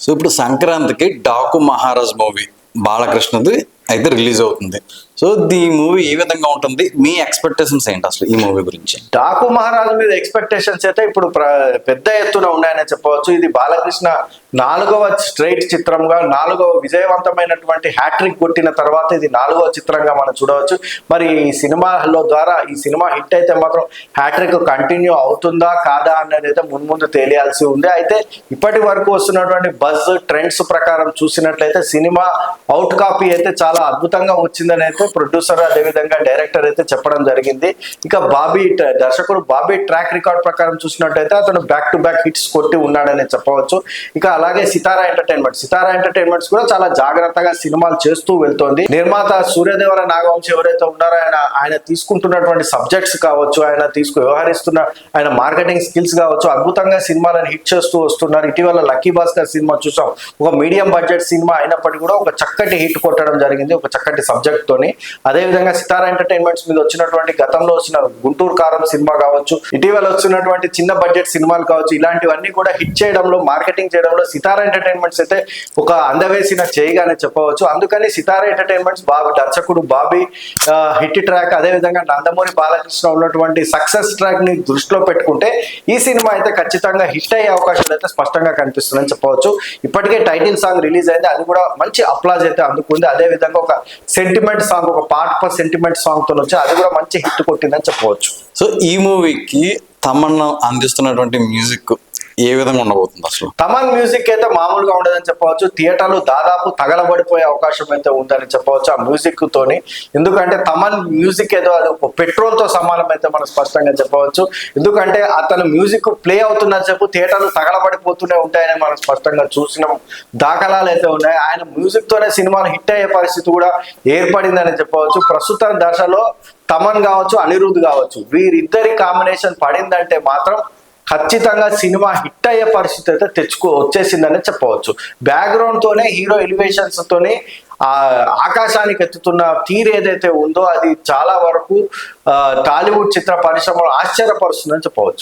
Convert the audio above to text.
So ఇప్పుడు సంక్రాంతికి Daaku Maharaj movie బాలకృష్ణది అయితే రిలీజ్ అవుతుంది. సో ఈ మూవీ ఏ విధంగా ఉంటుంది? మీ ఎక్స్పెక్టేషన్స్ ఏంటి అసలు ఈ మూవీ గురించి? డాకు మహారాజు మీద ఎక్స్పెక్టేషన్స్ అయితే ఇప్పుడు పెద్ద ఎత్తున ఉన్నాయని చెప్పవచ్చు. ఇది బాలకృష్ణ నాలుగవ స్ట్రైట్ చిత్రంగా నాలుగవ విజయవంతమైనటువంటి హ్యాట్రిక్ కొట్టిన తర్వాత ఇది నాలుగవ చిత్రంగా మనం చూడవచ్చు. మరి ఈ సినిమాలో ద్వారా ఈ సినిమా హిట్ అయితే మాత్రం హ్యాట్రిక్ కంటిన్యూ అవుతుందా కాదా అనేది అయితే మున్ముందు తెలియాల్సి ఉంది. అయితే ఇప్పటి వరకు వస్తున్నటువంటి బజ్ ట్రెండ్స్ ప్రకారం చూసినట్లయితే సినిమా అవుట్ కాపీ అయితే చాలా చాలా అద్భుతంగా వచ్చిందని అయితే ప్రొడ్యూసర్ అదేవిధంగా డైరెక్టర్ అయితే చెప్పడం జరిగింది. ఇక బాబీ దర్శకుడు బాబీ ట్రాక్ రికార్డ్ ప్రకారం చూసినట్టయితే అతను బ్యాక్ టు బ్యాక్ హిట్స్ కొట్టి ఉన్నాడని చెప్పవచ్చు. ఇక అలాగే సితారా ఎంటర్టైన్మెంట్ సితారా ఎంటర్టైన్మెంట్స్ కూడా చాలా జాగ్రత్తగా సినిమాలు చేస్తూ వెళ్తోంది. నిర్మాత సూర్యదేవర నాగవంశ ఎవరైతే ఉన్నారో ఆయన ఆయన తీసుకుంటున్నటువంటి సబ్జెక్ట్స్ కావచ్చు ఆయన తీసుకు వ్యవహరిస్తున్న ఆయన మార్కెటింగ్ స్కిల్స్ కావచ్చు అద్భుతంగా సినిమాలను హిట్ చేస్తూ వస్తున్నారు. ఇటీవల లక్కీ భాస్కర్ సినిమా చూసాం. ఒక మీడియం బడ్జెట్ సినిమా అయినప్పటికీ కూడా ఒక చక్కటి హిట్ కొట్టడం జరిగింది. ఒక చక్కటి సబ్జెక్ట్ తోని. అదే విధంగా సితారా ఎంటర్టైన్మెంట్స్ మీద వచ్చినటువంటి గతంలో వచ్చిన గుంటూరు కారం సినిమా కావచ్చు ఇటీవల వచ్చినటువంటి చిన్న బడ్జెట్ సినిమాలు కావచ్చు ఇలాంటివన్నీ కూడా హిట్ చేయడంలో మార్కెటింగ్ చేయడంలో సితారా ఎంటర్టైన్మెంట్స్ అయితే ఒక అందవేసిన చేయగానే చెప్పవచ్చు. అందుకని సితారా ఎంటర్టైన్మెంట్స్ బాబు దర్శకుడు బాబీ హిట్ ట్రాక్ అదే విధంగా నందమూరి బాలకృష్ణ ఉన్నటువంటి సక్సెస్ ట్రాక్ని దృష్టిలో పెట్టుకుంటే ఈ సినిమా అయితే ఖచ్చితంగా హిట్ అయ్యే అవకాశాలు అయితే స్పష్టంగా కనిపిస్తుందని చెప్పవచ్చు. ఇప్పటికే టైటిల్ సాంగ్ రిలీజ్ అయింది అది కూడా మంచి అప్లాజ్ అయితే అందుకుంది. అదే విధంగా ఒక సెంటిమెంట్ సాంగ్ ఒక పార్ట్ ఫర్ సెంటిమెంట్ సాంగ్తో వచ్చి అది కూడా మంచి హిట్ కొట్టిందని చెప్పవచ్చు. సో ఈ మూవీకి తమన్నా అందిస్తున్నటువంటి మ్యూజిక్ ఏ విధంగా ఉండబోతుంది అసలు? తమన్ మ్యూజిక్ అయితే మామూలుగా ఉండదని చెప్పవచ్చు. థియేటర్లు దాదాపు తగలబడిపోయే అవకాశం అయితే ఉందని చెప్పవచ్చు ఆ మ్యూజిక్ తోని. ఎందుకంటే తమన్ మ్యూజిక్ ఏదో అది ఒక పెట్రోల్తో సమానం అయితే మనం స్పష్టంగా చెప్పవచ్చు. ఎందుకంటే అతను మ్యూజిక్ ప్లే అవుతుందని చెప్పు థియేటర్లు తగలబడిపోతూనే ఉంటాయని మనం స్పష్టంగా చూసిన. దాఖలాలు అయితే ఉన్నాయి. ఆయన మ్యూజిక్ తోనే సినిమాలు హిట్ అయ్యే పరిస్థితి కూడా ఏర్పడిందని చెప్పవచ్చు. ప్రస్తుత దశలో తమన్ కావచ్చు అనిరుద్ధ్ కావచ్చు. వీరిద్దరి కాంబినేషన్ పడిందంటే మాత్రం ఖచ్చితంగా సినిమా హిట్ అయ్యే పరిస్థితి అయితే తెచ్చుకో వచ్చేసిందని చెప్పవచ్చు. బ్యాక్గ్రౌండ్ తోనే హీరో ఎలివేషన్స్ తోనే ఆ ఆకాశానికి ఎత్తుతున్న తీరు ఏదైతే ఉందో అది చాలా వరకు టాలీవుడ్ చిత్ర పరిశ్రమలో ఆశ్చర్యపరుస్తుందని చెప్పవచ్చు.